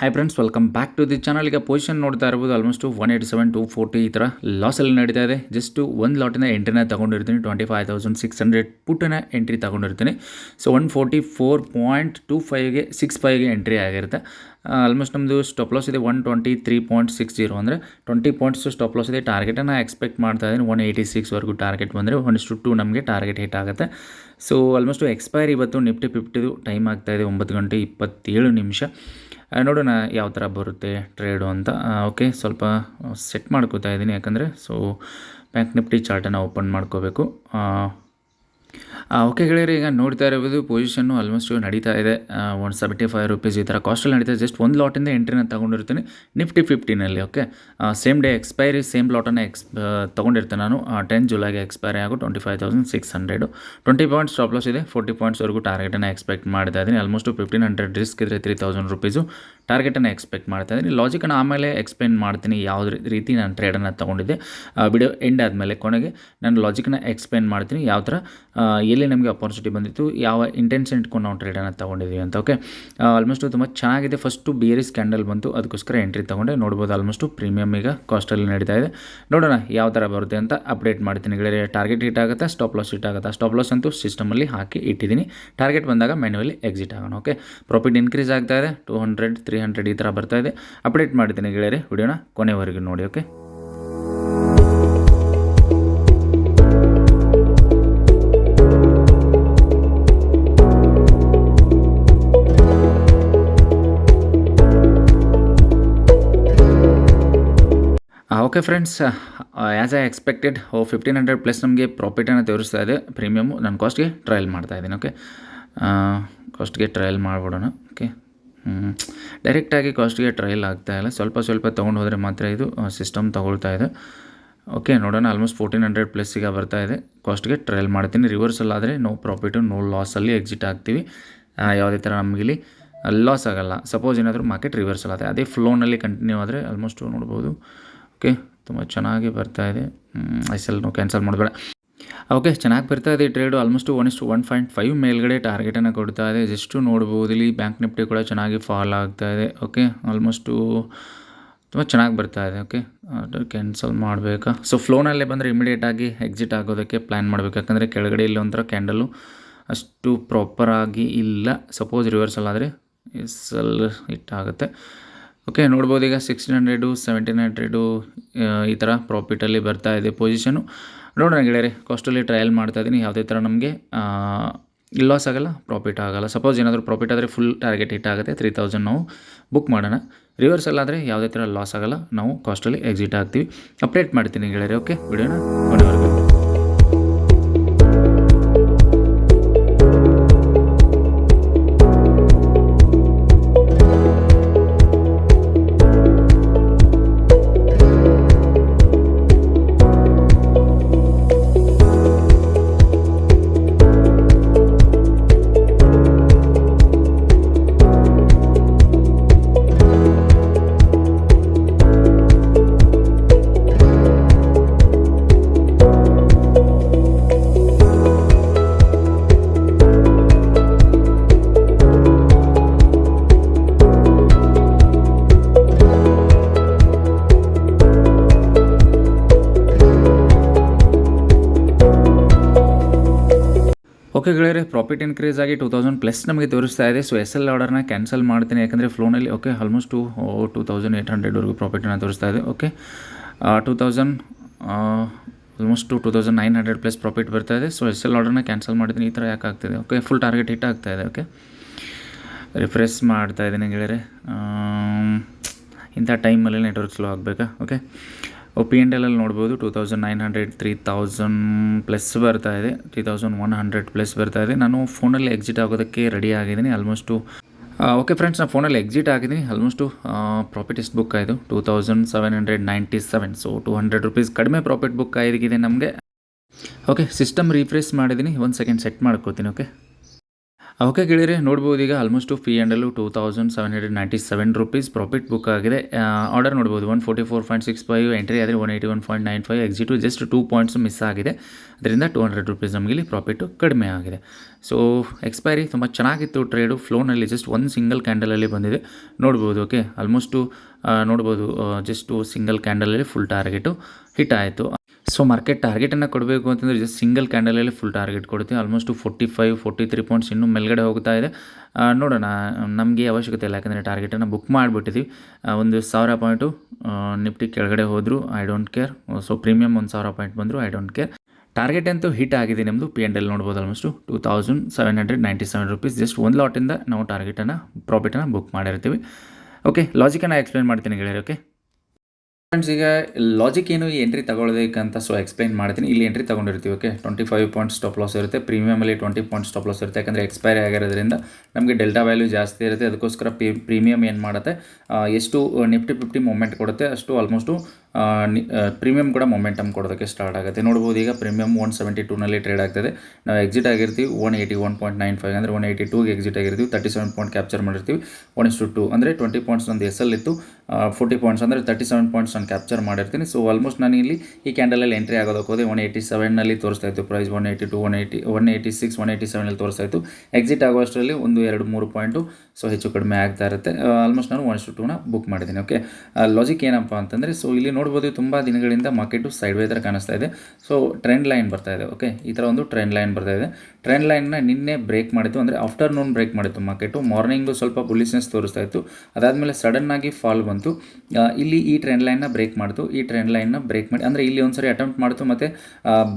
Hi friends welcome back to the channel ಈಗ position ನೋಡ್ತಾ ಇರ್ಬೋದು almost one eight seven two forty ಈ ಥರ ಲಾಸಲ್ಲಿ ನಡೀತಾ ಇದೆ. ಜಸ್ಟ್ ಒಂದು ಲಾಟಿನ ಎಂಟ್ರಿನ ತೊಗೊಂಡಿರ್ತೀನಿ. Twenty five thousand six hundred ಪುಟ್ಟನ entry ತೊಗೊಂಡಿರ್ತೀನಿ. So one forty four point two ಫೈವ್ಗೆ six ಫೈವ್ಗೆ ಎಂಟ್ರಿ ಆಗಿರುತ್ತೆ. ಆಲ್ಮೋಸ್ಟ್ ನಮ್ಮದು ಸ್ಟಾಪ್ ಲಾಸ್ ಇದೆ one twenty three point six zero ಅಂದರೆ ಟ್ವೆಂಟಿ ಪಾಯಿಂಟ್ಸ್ ಸ್ಟಾಪ್ ಲಾಸ್ ಇದೆ. ಟಾರ್ಗೆಟನ್ನು ಎಕ್ಸ್ಪೆಕ್ಟ್ ಮಾಡ್ತಾ ಇದ್ದೀನಿ. ಒನ್ ಏಯ್ಟಿ ಸಿಕ್ಸ್ವರೆಗೂ ಟಾರ್ಗೆಟ್ ಬಂದರೆ ಒಂದಿಷ್ಟು ಟು ನಮಗೆ ಟಾರ್ಗೆಟ್ ಹಿಟ್ ಆಗುತ್ತೆ. ಸೊ ಆಲ್ಮೋಸ್ಟ್ ಎಕ್ಸ್ಪೈರ್ ಇವತ್ತು ನಿಫ್ಟಿ ಫಿಫ್ಟಿದು ಟೈಮ್ ಆಗ್ತಾ ಇದೆ, ಒಂಬತ್ತು ಗಂಟೆ ಇಪ್ಪತ್ತೇಳು ನಿಮಿಷ. ನೋಡೋಣ ಯಾವ ಥರ ಬರುತ್ತೆ ಟ್ರೇಡು ಅಂತ. ಓಕೆ ಸ್ವಲ್ಪ ಸೆಟ್ ಮಾಡ್ಕೋತಾ ಇದ್ದೀನಿ. ಯಾಕಂದರೆ ಸೊ ಬ್ಯಾಂಕ್ ನಿಫ್ಟಿ ಚಾರ್ಟನ್ನು ಓಪನ್ ಮಾಡ್ಕೋಬೇಕು. ಓಕೆ ಗೆಳೆಯರೆ, ಈಗ ನೋಡ್ತಾ ಇರೋದು ಪೊಸಿಷನ್ನು ಆಲ್ಮೋಸ್ಟ್ ನಡೀತಾ ಇದೆ. ಒನ್ ಸೆವೆಂಟಿ ಫೈವ್ ರುಪೀಸ್ ಈ ಥರ ಕಾಸ್ಟಲ್ಲಿ ನಡೀತಾ ಇದೆ. ಜಸ್ಟ್ ಒಂದು ಲಾಟಿಂದ ಎಂಟ್ರಿನ ತೊಗೊಂಡಿರ್ತೀನಿ. Nifty ಫಿಫ್ಟಿನಲ್ಲಿ okay same day expiry same ಲಾಟನ್ನು ಎಕ್ಸ್ ತೊಗೊಂಡಿರ್ತೇನೆ ನಾನು. ಟೆನ್ ಜುಲೈಗೆ ಎಕ್ಸ್ಪೈರಿ ಆಗೋ twenty five thousand six hundred twenty points stop loss ಇದೆ ಫೋರ್ಟಿ ಪಾಯಿಂಟ್ಸ್ವರೆಗೂ ಟಾರ್ಗೆಟನ್ನು ಎಕ್ಸ್ಪೆಕ್ಟ್ ಮಾಡ್ತಾ ಇದ್ದೀನಿ. ಆಲ್ಮೋಸ್ಟ್ ಫಿಫ್ಟೀನ್ ಹಂಡ್ರೆಡ್ ರಿಸ್ಕ್ ಇದ್ದರೆ ತ್ರೀ ತೌಸಂಡ್ ರುಪೀಸು ಟಾರ್ಗೆಟನ್ನು ಎಕ್ಸ್ಪೆಕ್ಟ್ ಮಾಡ್ತಾ ಇದ್ದೀನಿ. ಲಾಜಿಕನ್ನು ಆಮೇಲೆ ಎಕ್ಸ್ಪ್ಲೇನ್ ಮಾಡ್ತೀನಿ ಯಾವ ರೀತಿ ನಾನು ಟ್ರೇಡನ್ನು ತೊಗೊಂಡಿದ್ದೆ. ವಿಡಿಯೋ ಎಂಡ್ ಆದಮೇಲೆ ಕೊನೆಗೆ ನಾನು ಲಾಜಿಕನ್ನು ಎಕ್ಸ್ಪ್ಲೇನ್ ಮಾಡ್ತೀನಿ ಯಾವ ಥರ ಎಲ್ಲಿ ನಮಗೆ ಅಪಾರ್ಚುನಿಟಿ ಬಂದಿತ್ತು, ಯಾವ ಇಂಟೆನ್ಷನ್ ಇಟ್ಕೊಂಡು ನಾವು ಟ್ರೇಡನ್ನು ತೊಗೊಂಡಿದ್ದೀವಿ ಅಂತ ಓಕೆ ಆಲ್ಮೋಸ್ಟ್ ತುಂಬ ಚೆನ್ನಾಗಿದೆ. ಫಸ್ಟು ಬಿ ಎರಿ ಸ್ಕ್ಯಾಂಡಲ್ ಬಂತು. ಅದಕ್ಕೋಸ್ಕರ ಎಂಟ್ರಿ ತೊಗೊಂಡೆ. ನೋಡ್ಬೋದು ಆಲ್ಮೋಸ್ಟು ಪ್ರೀಮಿಯಮ್ ಈಗ ಕಾಸ್ಟಲ್ಲಿ ನಡೀತಾ ಇದೆ. ನೋಡೋಣ ಯಾವ ಥರ ಬರುತ್ತೆ ಅಂತ ಅಪ್ಡೇಟ್ ಮಾಡ್ತೀನಿ ಗೆಳೆಯರೆ. ಟಾರ್ಗೆಟ್ ಹಿಟ್ ಆಗುತ್ತಾ ಸ್ಟಾಪ್ ಲಾಸ್ ಹಿಟ್ ಆಗುತ್ತಾ? ಸ್ಟಾಪ್ ಲಾಸ್ ಅಂತೂ ಸಿಸ್ಟಮಲ್ಲಿ ಹಾಕಿ ಇಟ್ಟಿದ್ದೀನಿ. ಟಾರ್ಗೆಟ್ ಬಂದಾಗ ಮ್ಯಾನ್ಯುವಲಿ ಎಕ್ಸಿಟ್ ಆಗೋಣ ಓಕೆ ಪ್ರಾಫಿಟ್ ಇನ್ಕ್ರೀಸ್ ಆಗ್ತಾ ಇದೆ. ಟೂ ಹಂಡ್ರೆಡ್ ತ್ರೀ ಹಂಡ್ರೆಡ್ ಈ ಥರ ಬರ್ತಾ ಇದೆ. ಅಪ್ಡೇಟ್ ಮಾಡ್ತೀನಿ ಗೆಳೆಯರೆ, ವಿಡಿಯೋನ ಕೊನೆವರೆಗೂ ನೋಡಿ okay okay friends as I expected fifteen hundred plus ನಮಗೆ ಪ್ರಾಫಿಟನ್ನು ತೋರಿಸ್ತಾ ಇದೆ. ಪ್ರೀಮಿಯಮು ನಾನು ಕಾಸ್ಟ್ಗೆ ಟ್ರಯಲ್ ಮಾಡ್ತಾ ಇದ್ದೀನಿ ಓಕೆ ಕಾಸ್ಟ್ಗೆ ಟ್ರಯಲ್ ಮಾಡಿಬಿಡೋಣ ಓಕೆ ಡೈರೆಕ್ಟಾಗಿ ಕಾಸ್ಟ್ಗೆ ಟ್ರಯಲ್ ಆಗ್ತಾ ಇಲ್ಲ. ಸ್ವಲ್ಪ ಸ್ವಲ್ಪ ತೊಗೊಂಡು ಹೋದರೆ ಮಾತ್ರ ಇದು ಸಿಸ್ಟಮ್ ತಗೊಳ್ತಾ ಇದೆ. ಓಕೆ ನೋಡೋಣ ಆಲ್ಮೋಸ್ಟ್ ಫೋರ್ಟೀನ್ ಹಂಡ್ರೆಡ್ ಪ್ಲಸ್ಸಿಗೆ ಬರ್ತಾ ಇದೆ. ಕಾಸ್ಟ್ಗೆ ಟ್ರಯಲ್ ಮಾಡ್ತೀನಿ. ರಿವರ್ಸಲ್ ಆದರೆ ನೋ ಪ್ರಾಫಿಟು ನೋ ಲಾಸಲ್ಲಿ ಎಕ್ಸಿಟ್ ಆಗ್ತೀವಿ. ಯಾವುದೇ ಥರ ನಮಗಿಲ್ಲಿ ಲಾಸ್ ಆಗಲ್ಲ. ಸಪೋಸ್ ಏನಾದರೂ ಮಾರ್ಕೆಟ್ ರಿವರ್ಸಲ್ ಆದರೆ, ಅದೇ ಫ್ಲೋನಲ್ಲಿ ಕಂಟಿನ್ಯೂ ಆದರೆ ಆಲ್ಮೋಸ್ಟ್ ನೋಡ್ಬೋದು. ಓಕೆ ತುಂಬ ಚೆನ್ನಾಗಿ ಬರ್ತಾ ಇದೆ. ಐ ಸೆಲ್ ನಾವು ಕ್ಯಾನ್ಸಲ್ ಮಾಡಬೇಡ. ಓಕೆ ಚೆನ್ನಾಗಿ ಬರ್ತಾ ಇದೆ ಟ್ರೇಡು ಆಲ್ಮೋಸ್ಟ್ ಒನ್ ಇಷ್ಟು ಒನ್ ಪಾಯಿಂಟ್ ಫೈವ್ ಮೇಲ್ಗಡೆ ಟಾರ್ಗೆಟನ್ನು ಕೊಡ್ತಾ ಇದೆ. ಜಸ್ಟು ನೋಡ್ಬೋದು, ಇಲ್ಲಿ ಬ್ಯಾಂಕ್ ನಿಫ್ಟಿ ಕೂಡ ಚೆನ್ನಾಗಿ ಫಾಲ್ ಆಗ್ತಾ ಇದೆ. ಓಕೆ ಆಲ್ಮೋಸ್ಟು ತುಂಬ ಚೆನ್ನಾಗಿ ಬರ್ತಾ ಇದೆ. ಓಕೆ ಆರ್ಡರ್ ಕ್ಯಾನ್ಸಲ್ ಮಾಡಬೇಕಾ? ಸೊ ಫ್ಲೋನಲ್ಲೇ ಬಂದರೆ ಇಮಿಡಿಯೇಟಾಗಿ ಎಕ್ಸಿಟ್ ಆಗೋದಕ್ಕೆ ಪ್ಲ್ಯಾನ್ ಮಾಡಬೇಕು. ಯಾಕಂದರೆ ಕೆಳಗಡೆ ಇಲ್ಲಿ ಒಂಥರ ಕ್ಯಾಂಡಲು ಅಷ್ಟು ಪ್ರಾಪರಾಗಿ ಇಲ್ಲ. ಸಪೋಸ್ ರಿವರ್ಸಲ್ ಆದರೆ ಎಸ್ ಅಲ್ಲಿ ಹಿಟ್ಟಾಗುತ್ತೆ ಓಕೆ ನೋಡ್ಬೋದು ಈಗ ಸಿಕ್ಸ್ಟೀನ್ ಹಂಡ್ರೆಡು ಸೆವೆಂಟೀನ್ ಹಂಡ್ರೆಡು ಈ ಥರ ಪ್ರಾಫಿಟಲ್ಲಿ ಬರ್ತಾ ಇದೆ ಪೊಸಿಷನು ನೋಡೋಣ ಗೆಳೆಯರೆ ಕಾಸ್ಟಲ್ಲಿ ಟ್ರಯಲ್ ಮಾಡ್ತಾ ಇದ್ದೀನಿ ಯಾವುದೇ ಥರ ನಮಗೆ ಲಾಸ್ ಆಗಲ್ಲ ಪ್ರಾಫಿಟ್ ಆಗಲ್ಲ. ಸಪೋಸ್ ಏನಾದರೂ ಪ್ರಾಫಿಟ್ ಆದರೆ ಫುಲ್ ಟಾರ್ಗೆಟ್ ಹಿಟ್ ಆಗುತ್ತೆ ತ್ರೀ ತೌಸಂಡ್ ನಾವು ಬುಕ್ ಮಾಡೋಣ. ರಿವರ್ಸಲ್ ಆದರೆ ಯಾವುದೇ ಥರ ಲಾಸ್ ಆಗಲ್ಲ, ನಾವು ಕಾಸ್ಟಲ್ಲಿ ಎಕ್ಸಿಟ್ ಆಗ್ತೀವಿ. ಅಪ್ಡೇಟ್ ಮಾಡ್ತೀನಿ ಗೆಳೆಯರೆ ಓಕೆ ವಿಡಿಯೋನ ಕೊನೆವರೆಗೂ ಓಕೆ ಗೆಳೆಯರೆ ಪ್ರಾಫಿಟ್ ಇನ್ಕ್ರೀಸ್ ಆಗಿ ಟೂ ತೌಸಂಡ್ ಪ್ಲಸ್ ನಮಗೆ ತೋರಿಸ್ತಾ ಇದೆ. ಸೊ ಎಸ್ ಎಲ್ ಆರ್ಡರ್ನ ಕ್ಯಾನ್ಸಲ್ ಮಾಡ್ತೀನಿ. ಯಾಕಂದರೆ ಫ್ಲೋನಲ್ಲಿ okay almost two two thousand eight ಹಂಡ್ರೆಡ್ವರೆಗೂ ಪ್ರಾಫಿಟನ್ನು ತೋರಿಸ್ತಾ ಇದೆ. Okay two thousand almost two two thousand nine hundred plus profit ಬರ್ತಾ ಇದೆ. ಸೊ ಎಸ್ ಎಲ್ ಆರ್ಡರ್ನ ಕ್ಯಾನ್ಸಲ್ ಮಾಡ್ತೀನಿ. ಈ ಥರ ಯಾಕೆ ಆಗ್ತಿದೆ? ಓಕೆ ಫುಲ್ ಟಾರ್ಗೆಟ್ ಹಿಟ್ ಆಗ್ತಾ ಇದೆ. ಓಕೆ ರಿಫ್ರೆಶ್ ಮಾಡ್ತಾ ಇದ್ದೀನಿ ಗೆಳೆಯರೆ. ಇಂಥ ಟೈಮಲ್ಲಿ ನೆಟ್ವರ್ಕ್ ಸ್ಲೋ ಆಗಬೇಕಾ? ಓಕೆ ಪಿ ಎಂಡ್ ಎಲ್ಲಲ್ಲಿ ನೋಡ್ಬೋದು two thousand nine hundred three thousand plus ಬರ್ತಾ ಇದೆ. Three thousand one hundred plus ಬರ್ತಾ ಇದೆ. ನಾನು ಫೋನಲ್ಲಿ ಎಕ್ಸಿಟ್ ಆಗೋದಕ್ಕೆ ರೆಡಿ ಆಗಿದ್ದೀನಿ. ಆಲ್ಮೋಸ್ಟು ಓಕೆ ಫ್ರೆಂಡ್ಸ್ ನಾನು ಫೋನಲ್ಲಿ ಎಕ್ಸಿಟ್ ಆಗಿದ್ದೀನಿ. ಆಲ್ಮೋಸ್ಟು ಪ್ರಾಫಿಟ್ ಎಷ್ಟು ಬುಕ್ ಆಯಿತು? Two thousand seven hundred ninety seven so two hundred rupees ಕಡಿಮೆ ಪ್ರಾಫಿಟ್ ಬುಕ್ ಆಗಿದೆ ನಮಗೆ. ಓಕೆ ಸಿಸ್ಟಮ್ ರೀಫ್ರೆಶ್ ಮಾಡಿದ್ದೀನಿ. ಒಂದು ಸೆಕೆಂಡ್ ಸೆಟ್ ಮಾಡ್ಕೋತೀನಿ ಓಕೆ ಓಕೆ ಕೇಳಿರಿ ನೋಡ್ಬೋದು ಈಗ ಆಲ್ಮೋಸ್ಟು ಫೀ handle two thousand seven hundred ninety seven rupees profit book ಆಗಿದೆ. ಆರ್ಡರ್ ನೋಡ್ಬೋದು one forty four point six five entry ಆದರೆ one eighty one point nine five exit just two points miss ಆಗಿದೆ. ಅದರಿಂದ two hundred rupees ನಮಗೆ ಇಲ್ಲಿ profit ಕಡಿಮೆ ಆಗಿದೆ. So expiry ತುಂಬ ಚೆನ್ನಾಗಿತ್ತು ಟ್ರೇಡು ಫ್ಲೋನಲ್ಲಿ ಜಸ್ಟ್ ಒಂದು ಸಿಂಗಲ್ ಕ್ಯಾಂಡಲಲ್ಲಿ ಬಂದಿದೆ. ನೋಡ್ಬೋದು ಓಕೆ ಆಲ್ಮೋಸ್ಟು ನೋಡ್ಬೋದು ಜಸ್ಟು ಸಿಂಗಲ್ ಕ್ಯಾಂಡಲಲ್ಲಿ ಫುಲ್ ಟಾರ್ಗೆಟು ಹಿಟ್ ಆಯಿತು. ಸೊ ಮಾರ್ಕೆಟ್ ಟಾರ್ಗೆಟನ್ನು ಕೊಡಬೇಕು ಅಂತಂದರೆ ಜಸ್ಟ್ ಸಿಂಗಲ್ ಕ್ಯಾಂಡಲಲ್ಲಿ ಫುಲ್ ಟಾರ್ಗೆಟ್ ಕೊಡ್ತೀವಿ. Almost forty five forty three points ಇನ್ನೂ ಮೇಲ್ಗಡೆ ಹೋಗ್ತಾ ಇದೆ. ನೋಡೋಣ, ನಮಗೆ ಅವಶ್ಯಕತೆ ಇಲ್ಲ. ಯಾಕಂದರೆ ಟಾರ್ಗೆಟನ್ನು ಬುಕ್ ಮಾಡಿಬಿಟ್ಟಿದ್ದೀವಿ ಒಂದು ಸಾವಿರ ಪಾಯಿಂಟು ನಿಫ್ಟಿ ಕೆಳಗಡೆ ಹೋದರೂ. I don't care so premium ಒಂದು ಸಾವಿರ ಪಾಯಿಂಟ್ ಬಂದರೂ. ಐ ಡೋಂಟ್ ಕೇರ್ ಟಾರ್ಗೆಟ್ ಅಂತೂ ಹಿಟ್ ಆಗಿದೆ ನಿಮ್ಮದು ಪಿ ಎಂಡ್ ಎಲ್ ನೋಡ್ಬೋದು almost two thousand seven hundred ninety seven rupees just ಒಂದು ಲಾಟಿಂದ ನಾವು ಟಾರ್ಗೆಟನ್ನು ಪ್ರಾಫಿಟನ್ನು ಬುಕ್ ಮಾಡಿರ್ತೀವಿ. ಓಕೆ ಲಾಜಿಕನ್ನು ಎಕ್ಸ್ಪ್ಲೇನ್ ಮಾಡ್ತೀನಿ ಗೆಳೆಯರು ಓಕೆ ಫ್ರೆಂಡ್ಸ್ ಈಗ ಲಾಜಿಕ್ ಏನು? ಈ ಎಂಟ್ರಿ ತಗೊಳ್ಳೋದಕ್ಕಂತ ಸೊ ಎಕ್ಸ್ಪ್ಲೈನ್ ಮಾಡ್ತೀನಿ. ಇಲ್ಲಿ entry ತೊಗೊಂಡಿರ್ತೀವಿ okay twenty five point stop loss ಇರುತ್ತೆ ಪ್ರೀಮಿಯಮಲ್ಲಿ ಟ್ವೆಂಟಿ ಪಾಯಿಂಟ್ ಸ್ಟಾಪ್ ಲಾಸ್ ಇರುತ್ತೆ. ಯಾಕಂದರೆ ಎಕ್ಸ್ಪೈರಿ ಆಗಿರೋದ್ರಿಂದ ನಮಗೆ ಡೆಲ್ಟಾ ವ್ಯಾಲ್ಯೂ ಜಾಸ್ತಿ ಇರುತ್ತೆ, ಅದಕ್ಕೋಸ್ಕರ ಪ್ರೀಮಿಯಂ ಪ್ರೀಮಿಯಮ್ ಏನು ಮಾಡುತ್ತೆ ಎಷ್ಟು ನಿಫ್ಟಿ ಫಿಫ್ಟಿ ಮೂಮೆಂಟ್ ಕೊಡುತ್ತೆ, ಅಷ್ಟು ಆಲ್ಮೋಸ್ಟು ಪ್ರೀಮಿಯಮ್ ಕೂಡ ಮೊಮೆಂಟಮ್ ಕೊಡೋದಕ್ಕೆ ಸ್ಟಾರ್ಟ್ ಆಗುತ್ತೆ. ನೋಡ್ಬೋದು ಈಗ ಪ್ರೀಮಿಯಮ್ ಒನ್ ಸೆವೆಂಟಿ ಟೂನಲ್ಲಿ ಟ್ರೇಡ್ ಆಗ್ತದೆ. ನಾವು ಎಕ್ಸಿಟ್ ಆಗಿರ್ತೀವಿ, one eighty one point nine five ಅಂದರೆ ಒನ್ ಏಯ್ಟಿ ಟೂಗೆ ಎಕ್ಸಿಟ್ ಆಗಿರ್ತೀವಿ, ತರ್ಟಿ ಸೆವೆನ್ ಪಾಯಿಂಟ್ ಕ್ಯಾಪ್ಚರ್ ಮಾಡಿರ್ತೀವಿ, ಒನ್ ಇಷ್ಟು ಟು ಅಂದರೆ ಟ್ವೆಂಟಿ ಪಾಯಿಂಟ್ಸ್ ಒಂದು ಎಸ್ ಇತ್ತು ಫೋರ್ಟಿ ಪಾಯಿಂಟ್ಸ್ ಅಂದರೆ ತರ್ಟಿ ಸೆವೆನ್ ಪಾಯಿಂಟ್ಸ್ ನಾನು ಕ್ಯಾಪ್ಚರ್ ಮಾಡಿರ್ತೀನಿ. ಸೊ ಆಲ್ಮೋಸ್ಟ್ ನಾನು ಇಲ್ಲಿ ಈ ಕ್ಯಾಂಡಲಲ್ಲಿ ಎಂಟ್ರಿ ಆಗೋದಕ್ಕೆ ಹೋದೆ, ಒನ್ ಏಯ್ಟಿ ಸೆವೆನ್ನಲ್ಲಿ ತೋರಿಸ್ತಾ ಇತ್ತು price one eighty two one eighty one eighty six one eighty ಸೆವೆನಲ್ಲಿ ತೋರಿಸ್ತಾ ಇತ್ತು. ಎಕ್ಸಿಟ್ ಆಗೋಷ್ಟರಲ್ಲಿ ಒಂದು ಎರಡು ಮೂರು ಪಾಯಿಂಟು ಸೊ ಹೆಚ್ಚು ಕಡಿಮೆ ಆಗ್ತಾ ಇರುತ್ತೆ. ಆಲ್ಮೋಸ್ಟ್ ನಾನು ಒನ್ ಶು ಟೂನ ಬುಕ್ ಮಾಡಿದ್ದೀನಿ ಓಕೆ ಲಾಜಿಕ್ ಏನಪ್ಪ ಅಂತಂದರೆ ಸೊ ಇಲ್ಲಿ ನೋಡ್ಬೋದು ತುಂಬ ದಿನಗಳಿಂದ ಮಾರ್ಕೆಟು ಸೈಡ್ ವೇ ಥರ ಕಾಣಿಸ್ತಾ ಇದೆ. ಸೊ ಟ್ರೆಂಡ್ ಲೈನ್ ಬರ್ತಾ ಇದೆ ಓಕೆ ಈ ಥರ ಒಂದು ಟ್ರೆಂಡ್ ಲೈನ್ ಬರ್ತಾ ಇದೆ. ಟ್ರೆಂಡ್ ಲೈನ್ನ ನಿನ್ನೆ ಬ್ರೇಕ್ ಮಾಡಿತ್ತು, ಅಂದರೆ ಆಫ್ಟರ್ನೂನ್ ಬ್ರೇಕ್ ಮಾಡಿತ್ತು ಮಾರ್ಕೆಟು ಮಾರ್ನಿಂಗು ಸ್ವಲ್ಪ ಬುಲಿಸ್ನೆಸ್ ತೋರಿಸ್ತಾ ಇತ್ತು. ಅದಾದಮೇಲೆ ಸಡನ್ನಾಗಿ ಫಾಲ್ ಬಂತು. ಇಲ್ಲಿ ಈ ಟ್ರೆಂಡ್ ಲೈನ್ನ ಬ್ರೇಕ್ ಮಾಡಿತು. ಈ ಟ್ರೆಂಡ್ ಲೈನ್ನ ಬ್ರೇಕ್ ಮಾಡಿ, ಅಂದರೆ ಇಲ್ಲಿ ಒಂದ್ಸರಿ ಅಟೆಂಪ್ಟ್ ಮಾಡ್ತು, ಮತ್ತು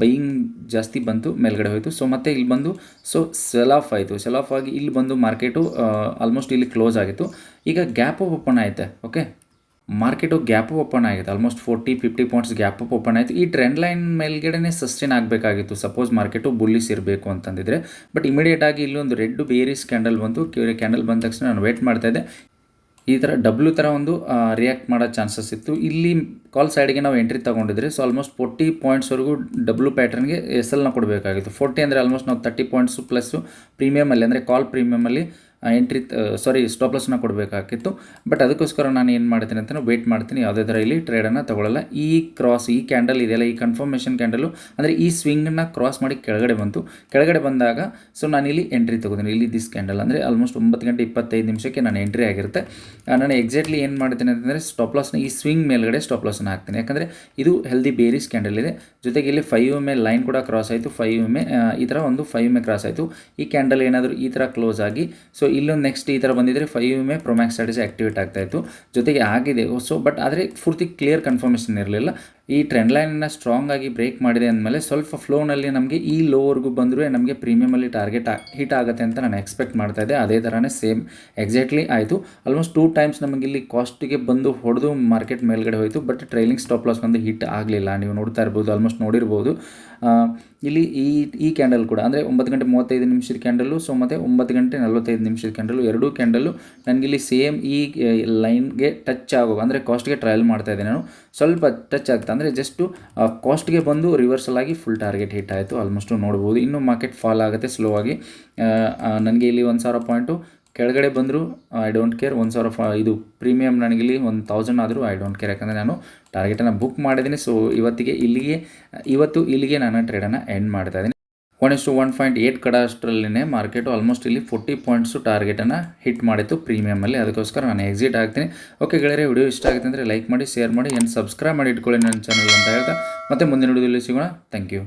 ಬೈಯಿಂಗ್ ಜಾಸ್ತಿ ಬಂತು, ಮೇಲ್ಗಡೆ ಹೋಯಿತು. ಸೊ ಮತ್ತೆ ಇಲ್ಲಿ ಬಂದು ಸೊ ಸೆಲ್ ಆಫ್ ಆಯಿತು. ಸೆಲ್ ಆಫ್ ಆಗಿ ಇಲ್ಲಿ ಬಂದು ಮಾರ್ಕೆಟು ಆಲ್ಮೋಸ್ಟ್ ಇಲ್ಲಿ ಕ್ಲೋಸ್ ಆಗಿತ್ತು. ಈಗ ಗ್ಯಾಪ್ ಓಪನ್ ಆಯಿತೆ ಓಕೆ ಮಾರ್ಕೆಟು ಗ್ಯಾಪ್ ಓಪನ್ ಆಗಿದೆ almost forty fifty points gap open ಆಯಿತು. ಈ ಟ್ರೆಂಡ್ ಲೈನ್ ಮೇಲ್ಗಡೆ ಸಸ್ಟೈನ್ ಆಗಬೇಕಾಗಿತ್ತು. ಸಪೋಸ್ ಮಾರ್ಕೆಟು ಬುಲ್ಲಿಸ್ ಇರಬೇಕು ಅಂತಂದಿದ್ರೆ ಬಟ್ ಇಮಿಡಿಯೇಟ್ ಆಗಿ ಇಲ್ಲಿ ಒಂದು ರೆಡ್ ಬೇರಿಸ್ ಕ್ಯಾಂಡಲ್ ಬಂತು ಕ್ಯಾಂಡಲ್ ಬಂದ ತಕ್ಷಣ ನಾನು ವೇಟ್ ಮಾಡ್ತಾ ಇದ್ದೆ. ಈ ಥರ ಡಬ್ಲ್ಯೂ ಥರ ಒಂದು ರಿಯಾಕ್ಟ್ ಮಾಡೋ ಚಾನ್ಸಸ್ ಇತ್ತು. ಇಲ್ಲಿ ಕಾಲ್ ಸೈಡ್ಗೆ ನಾವು ಎಂಟ್ರಿ ತೊಗೊಂಡಿದ್ರೆ ಸೊ ಆಲ್ಮೋಸ್ಟ್ ಫೋರ್ಟಿ ಪಾಯಿಂಟ್ಸ್ವರೆಗೂ ಡಬ್ಲ್ಯೂ ಪ್ಯಾಟರ್ನ್ಗೆ ಎಸ್ ಎಲ್ನ ಕೊಡಬೇಕಾಗಿತ್ತು. ಫೋರ್ಟಿ ಅಂದರೆ ಆಲ್ಮೋಸ್ಟ್ ನಾವು ತರ್ಟಿ ಪಾಯಿಂಟ್ಸು ಪ್ಲಸ್ಸು ಪ್ರೀಮಿಯಮಲ್ಲಿ ಅಂದರೆ ಕಾಲ್ ಪ್ರೀಮಿಯಮಲ್ಲಿ ಎಂಟ್ರಿ ಸಾರಿ ಸ್ಟಾಪ್ ಲಾಸ್ನ ಕೊಡಬೇಕಾಗಿತ್ತು. ಬಟ್ ಅದಕ್ಕೋಸ್ಕರ ನಾನು ಏನು ಮಾಡ್ತೀನಿ ಅಂತ ವೇಟ್ ಮಾಡ್ತೀನಿ. ಯಾವುದೇ ಥರ ಇಲ್ಲಿ ಟ್ರೇಡನ್ನು ತಗೊಳ್ಳಲ್ಲ. ಈ ಕ್ರಾಸ್ ಈ ಕ್ಯಾಂಡಲ್ ಇದೆಯಲ್ಲ ಈ ಕನ್ಫರ್ಮೇಷನ್ ಕ್ಯಾಂಡಲು ಅಂದರೆ ಈ ಸ್ವಿಂಗನ್ನು ಕ್ರಾಸ್ ಮಾಡಿ ಕೆಳಗಡೆ ಬಂತು. ಕೆಳಗಡೆ ಬಂದಾಗ ಸೊ ನಾನು ಇಲ್ಲಿ ಎಂಟ್ರಿ ತಗೋತೀನಿ. ಇಲ್ಲಿ ದಿಸ್ ಕ್ಯಾಂಡಲ್ ಅಂದರೆ ಆಲ್ಮೋಸ್ಟ್ ಒಂಬತ್ತು ಗಂಟೆ ಇಪ್ಪತ್ತೈದು ನಿಮಿಷಕ್ಕೆ ನಾನು ಎಂಟ್ರಿ ಆಗಿರುತ್ತೆ. ನಾನು ಎಕ್ಸಾಕ್ಟ್ಲಿ ಏನು ಮಾಡ್ತೀನಿ ಅಂತಂದರೆ ಸ್ಟಾಪ್ ಲಾಸ್ನ ಈ ಸ್ವಿಂಗ್ ಮೇಲ್ಗಡೆ ಸ್ಟಾಪ್ ಲಾಸ್ನ ಹಾಕ್ತೀನಿ. ಯಾಕಂದರೆ ಇದು ಹೆಲ್ದಿ ಬೇರಿಸ್ ಕ್ಯಾಂಡಲ್ ಇದೆ. ಜೊತೆಗೆ ಇಲ್ಲಿ ಫೈವ್ ಎಂ ಲೈನ್ ಕೂಡ ಕ್ರಾಸ್ ಆಯಿತು. ಫೈವ್ ಎಂ ಈ ಥರ ಒಂದು ಫೈವ್ ಎ ಕ್ರಾಸ್ ಆಯಿತು. ಈ ಕ್ಯಾಂಡಲ್ ಏನಾದರೂ ಈ ಥರ ಕ್ಲೋಸ್ ಆಗಿ ಸೊ ಇಲ್ಲೊಂದು ನೆಕ್ಸ್ಟ್ ಈ ಥರ ಬಂದಿದ್ರೆ five M a promax strategy activate ಆಗ್ತಾ ಇತ್ತು. ಜೊತೆಗೆ ಆಗಿದೆ. ಸೊ ಬಟ್ ಆದರೆ ಪೂರ್ತಿ ಕ್ಲಿಯರ್ ಕನ್ಫರ್ಮೇಷನ್ ಇರಲಿಲ್ಲ. ಈ ಟ್ರೆಂಡ್ ಲೈನನ್ನು ಸ್ಟ್ರಾಂಗ್ ಆಗಿ ಬ್ರೇಕ್ ಮಾಡಿದೆ ಅಂದಮೇಲೆ ಸ್ವಲ್ಪ ಫ್ಲೋನಲ್ಲಿ ನಮಗೆ ಈ ಲೋವರ್ಗೂ ಬಂದರೂ ನಮಗೆ ಪ್ರೀಮಿಯಮಲ್ಲಿ ಟಾರ್ಗೆಟ್ ಹಿಟ್ ಆಗುತ್ತೆ ಅಂತ ನಾನು ಎಕ್ಸ್ಪೆಕ್ಟ್ ಮಾಡ್ತಾ ಇದ್ದೆ. ಅದೇ ಥರನೇ ಸೇಮ್ ಎಕ್ಸಾಕ್ಟ್ಲಿ ಆಯಿತು. ಆಲ್ಮೋಸ್ಟ್ ಟೂ ಟೈಮ್ಸ್ ನಮಗೆ ಇಲ್ಲಿ ಕಾಸ್ಟಿಗೆ ಬಂದು ಹೊಡೆದು ಮಾರ್ಕೆಟ್ ಮೇಲ್ಗಡೆ ಹೋಯಿತು. ಬಟ್ ಟ್ರೈಲಿಂಗ್ ಸ್ಟಾಪ್ ಲಾಸ್ ಬಂದು ಹಿಟ್ ಆಗಲಿಲ್ಲ. ನೀವು ನೋಡ್ತಾ ಇರ್ಬೋದು ಆಲ್ಮೋಸ್ಟ್ ನೋಡಿರ್ಬೋದು. ಇಲ್ಲಿ ಈ ಈ ಕ್ಯಾಂಡಲ್ ಕೂಡ, ಅಂದರೆ ಒಂಬತ್ತು ಗಂಟೆ ಮೂವತ್ತೈದು ನಿಮಿಷದ ಕ್ಯಾಂಡಲು ಸೊ ಮತ್ತು ಒಂಬತ್ತು ಗಂಟೆ ನಲ್ವತ್ತೈದು ನಿಮಿಷದ ಕ್ಯಾಂಡಲು ಎರಡೂ ಕ್ಯಾಂಡಲು ನನಗಿಲ್ಲಿ ಸೇಮ್ ಈ ಲೈನ್ಗೆ ಟಚ್ ಆಗೋ ಅಂದರೆ ಕಾಸ್ಟ್ಗೆ ಟ್ರಯಲ್ ಮಾಡ್ತಾ ಇದ್ದೆ ನಾನು. ಸ್ವಲ್ಪ ಟಚ್ ಆಗ್ತಾ ಅಂದರೆ ಜಸ್ಟು ಕಾಸ್ಟ್ಗೆ ಬಂದು ರಿವರ್ಸಲ್ ಆಗಿ ಫುಲ್ ಟಾರ್ಗೆಟ್ ಹಿಟ್ ಆಯಿತು. ಆಲ್ಮೋಸ್ಟು ನೋಡ್ಬೋದು. ಇನ್ನೂ ಮಾರ್ಕೆಟ್ ಫಾಲ್ ಆಗುತ್ತೆ ಸ್ಲೋ ಆಗಿ. ನನಗೆ ಇಲ್ಲಿ ಒಂದು ಸಾವಿರ ಪಾಯಿಂಟು ಕೆಳಗಡೆ ಬಂದರೂ ಐ ಡೋಂಟ್ ಕೇರ್ ಒಂದು ಸಾವಿರ ಫಾ, ಇದು ಪ್ರೀಮಿಯಮ್ ನನಗಿಲ್ಲಿ ಒಂದು ತೌಸಂಡ್ ಆದರೂ ಐ ಡೋಂಟ್ ಕೇರ್ ಯಾಕಂದರೆ ನಾನು ಟಾರ್ಗೆಟನ್ನು ಬುಕ್ ಮಾಡಿದ್ದೀನಿ ಸೊ ಇವತ್ತಿಗೆ ಇಲ್ಲಿಗೆ, ಇವತ್ತು ಇಲ್ಲಿಗೆ ನಾನು ಟ್ರೇಡನ್ನು ಎಂಡ್ ಮಾಡ್ತಾ ಇದ್ದೀನಿ one is to one point eight ಕಡ ಅಷ್ಟರಲ್ಲೇ ಮಾರ್ಕೆಟು ಆಲ್ಮೋಸ್ಟ್ ಇಲ್ಲಿ ಫೋರ್ಟಿ ಪಾಯಿಂಟ್ಸು ಟಾರ್ಗೆಟನ್ನು ಹಿಟ್ ಮಾಡಿತ್ತು ಪ್ರೀಮಿಯಮಲ್ಲಿ ಅದಕ್ಕೋಸ್ಕರ ನಾನು ಎಕ್ಸಿಟ್ ಆಗ್ತೀನಿ. ಓಕೆ ಗೆಳೆಯರೆ ವಿಡಿಯೋ ಇಷ್ಟ ಆಗುತ್ತೆ ಅಂದರೆ ಲೈಕ್ ಮಾಡಿ ಶೇರ್ ಮಾಡಿ ಏನು ಸಬ್ಸ್ಕ್ರೈಬ್ ಮಾಡಿ ಇಟ್ಕೊಳ್ಳಿ ನನ್ನ ಚಾನಲ್ ಅಂತ ಹೇಳ್ತಾ. ಮತ್ತೆ ಮುಂದಿನ ವಿಡಿಯೋದಲ್ಲಿ ಸಿಗೋಣ. Thank you